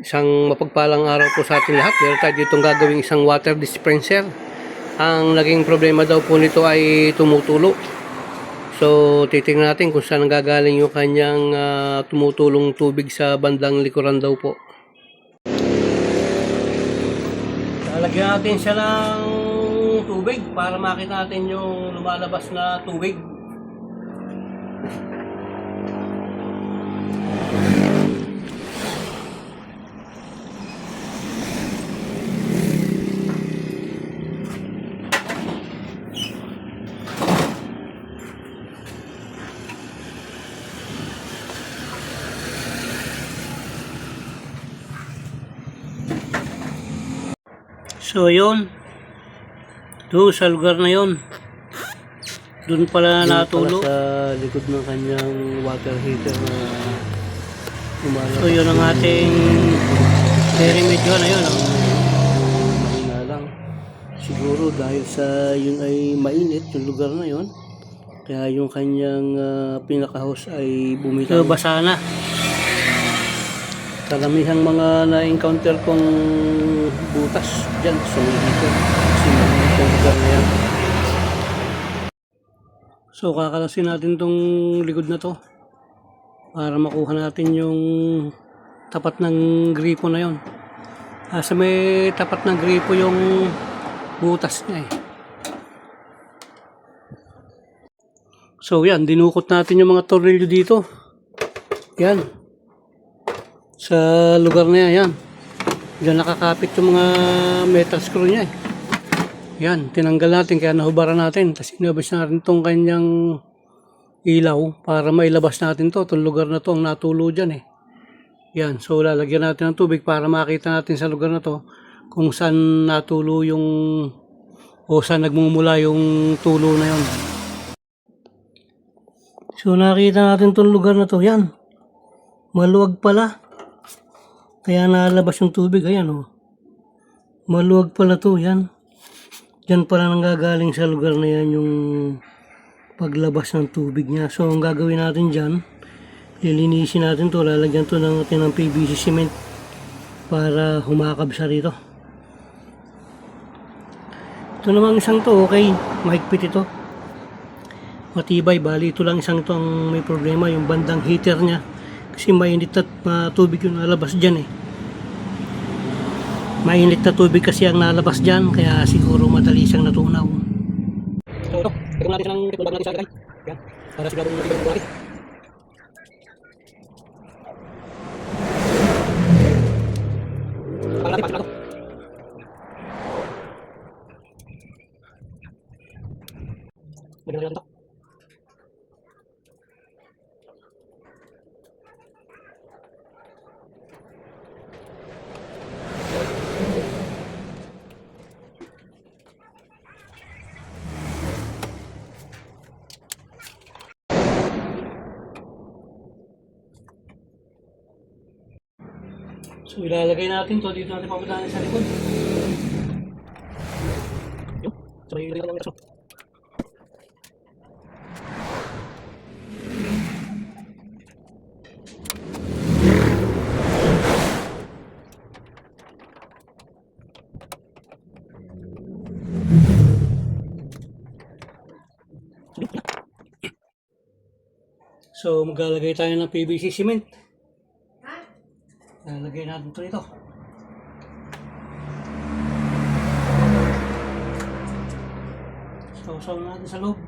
Isang mapagpalang araw po sa ating lahat. Meron tayo ditong gagawing isang water dispenser. Ang naging problema daw po nito ay tumutulo. So, titingnan natin kung saan gagaling yung kanyang ah, tumutulong tubig sa bandang likuran daw po. Lalagyan natin siya ng tubig para makita natin yung lumalabas na tubig. So, yun. Doon sa lugar na yun. Doon pala natulo. sa likod ng kanyang water heater na umalabas. So, yun ang ating remedyo na yun. Ang mahina lang. Siguro dahil sa yun ay mainit, yung lugar na yun. Kaya yung kanyang uh, pinaka-house ay bumitaw. So, basa na. Karamihang mga na-encounter kong butas dyan sa mga dito. So kakalasin natin tong likod na to para makuha natin yung tapat ng gripo na yon. Asa may tapat ng gripo yung butas niya eh. So yan, dinukot natin yung mga tornilyo dito. Yan sa lugar na yan, yan. Diyan nakakapit yung mga metal screw niya eh. Yan, tinanggal natin kaya nahubaran natin. Tapos inabas na rin itong kanyang ilaw para mailabas natin to. Itong lugar na to ang natulo dyan eh. Yan, so lalagyan natin ng tubig para makita natin sa lugar na to kung saan natulo yung o saan nagmumula yung tulo na yon. So nakita natin itong lugar na to. Yan, maluwag pala. Kaya nalabas yung tubig, ayan oh. Maluwag pala to, yan. Diyan pala nanggagaling sa lugar na yan yung paglabas ng tubig niya. So, ang gagawin natin dyan, lilinisin natin to, lalagyan to ng, natin ng PVC cement para humakab siya rito. Ito namang isang to, okay, mahigpit ito. Matibay, bali ito lang isang to ang may problema, yung bandang heater niya. Kasi mainit uh, tubig yung nalabas dyan eh. Mainit na tubig kasi ang nalabas dyan, kaya siguro madali siyang natunaw. So ito, ito natin ng ito natin sa. Yan, para matibay ng natin. Para natin, para natin. Lagyan natin ito. So ilalagay natin to dito natin papuntahan sa likod. So ilalagay natin ito. So maglalagay tayo ng PVC cement. Lalagay natin ito rito. Sausaw natin sa loob.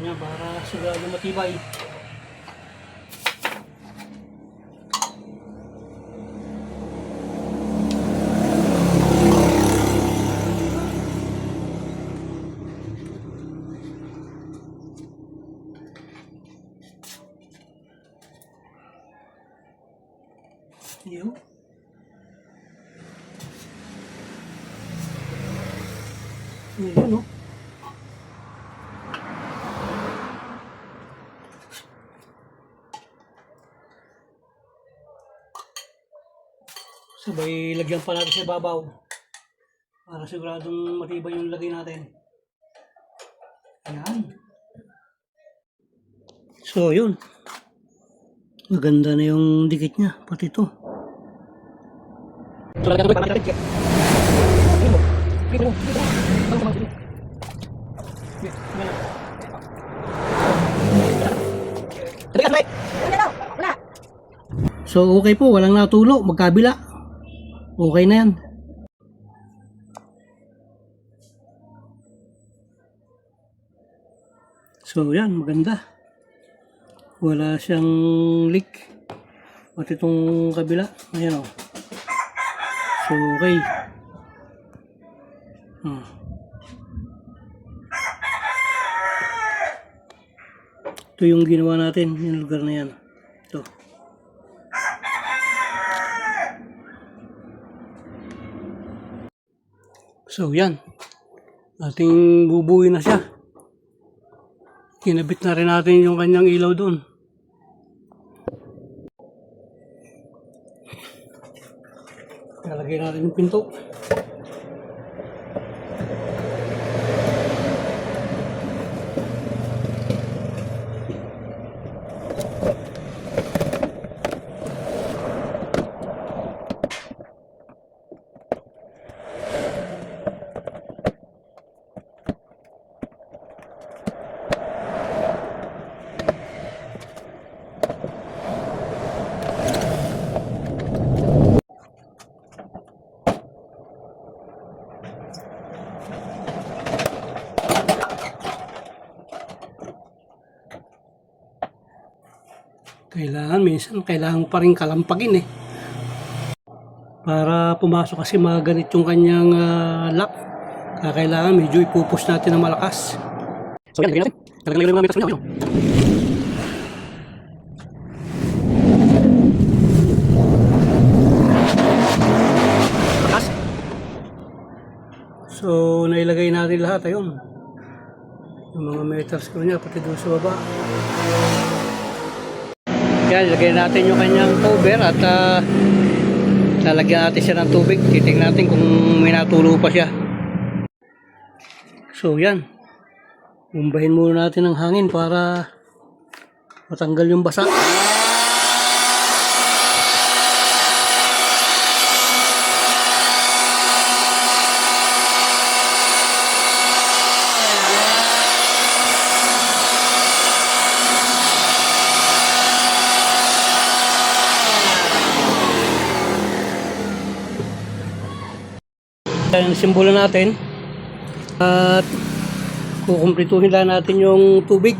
Niya, para sigurado matibay. Yun, no? Sabay lagyan pa natin sa babaw. Para siguradong matibay yung lagay natin. Ayan. So, yun. Maganda na yung dikit niya, pati ito. So, okay po. Walang natulo. Magkabila. Okay na yan. So, yan. Maganda. Wala siyang leak. Pati itong kabila. Ayan o. So, okay. Hmm. Ito yung ginawa natin. Yung lugar na yan. Ito. So, yan. Ating bubuin na siya. Kinabit na rin natin yung kanyang ilaw doon. Lalagay natin yung pinto. Kailangan, minsan, kailangan pa rin kalampagin eh. Para pumasok kasi maganit yung kanyang ah, lock. Kaya kailangan medyo ipupus natin ng malakas. So yan, natin. Talagang lagyan natin ng Malakas. So, nailagay natin lahat. Ayun. Yung mga metal screw niya, pati doon sa baba. Yan, lagyan natin yung kanyang cover at ah, lalagyan natin siya ng tubig. Titingnan natin kung may natulo pa siya. So, yan. Umbahin muna natin ng hangin para matanggal yung basa. Yan ang simbolo natin. At kukumplituhin lang natin yung tubig.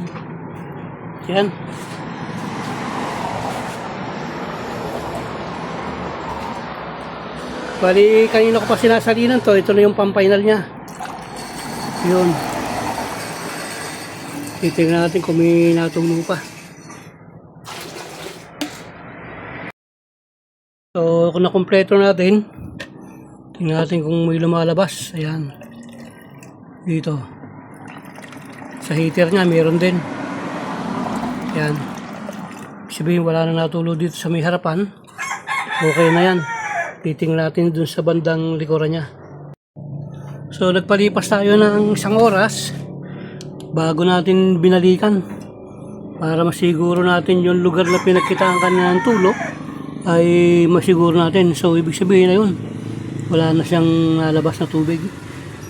Yan. Bali, kanina ko pa sinasalinan to. Ito na yung pang-final niya. Yun. Titignan natin kung may natulo pa. So, kung nakompleto natin, tingnan natin kung may lumalabas. Ayan. Dito. Sa heater niya, meron din. Ayan. Sabihin, wala na natulo dito sa may harapan. Okay na yan. Titingnan natin dun sa bandang likuran niya. So, nagpalipas tayo ng isang oras bago natin binalikan para masiguro natin yung lugar na pinagkitaan kanina ng tulo ay masiguro natin. So, ibig sabihin na yun. Wala na siyang nalabas na tubig.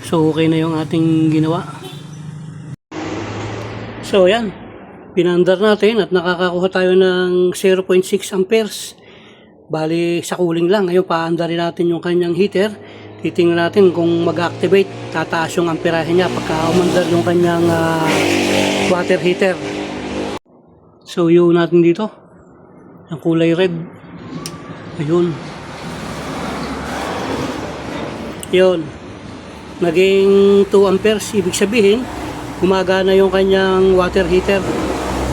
So, okay na yung ating ginawa. So, yan. Pinandar natin at nakakakuha tayo ng 0.6 amperes. Bali, sa cooling lang. Ngayon, paandarin natin yung kanyang heater. Titingnan natin kung mag-activate. Tataas yung amperahe niya pagka umandar yung kanyang ah, water heater. So, yun natin dito. Yung kulay red. Ayun. Yun. Naging 2 amperes. Ibig sabihin, gumagana yung kanyang water heater.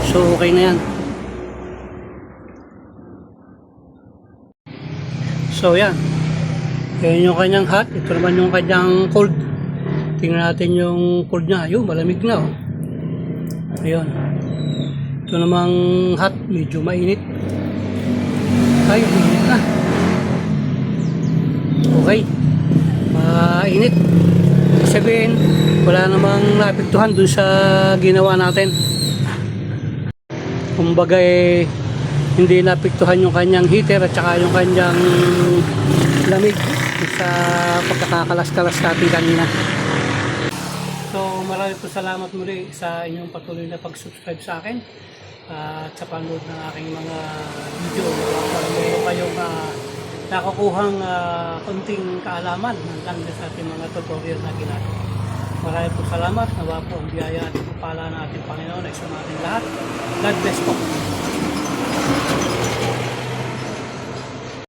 So, okay na yan. So, yan. Yan yung kanyang hot. Ito naman yung kanyang cold. Tingnan natin yung cold niya. Ayun, malamig na. Oh. Ayun. Ito namang hot. Medyo mainit. Ay, mainit na. Okay. Mainit. Sabihin, wala namang naapektuhan dun sa ginawa natin. Kumbaga eh, hindi naapektuhan yung kanyang heater at saka yung kanyang lamig sa pagkakakalas-kalas natin kanina. So marami po salamat muli sa inyong patuloy na pag-subscribe sa akin at sa panood ng aking mga video. Para meron kayong uh, nakukuhang ah, konting kaalaman hanggang sa ating mga tutorial na ginagawa. Marami po salamat. Nawa po ang biyaya at pala ng ating Panginoon ay sa ating lahat. God bless po.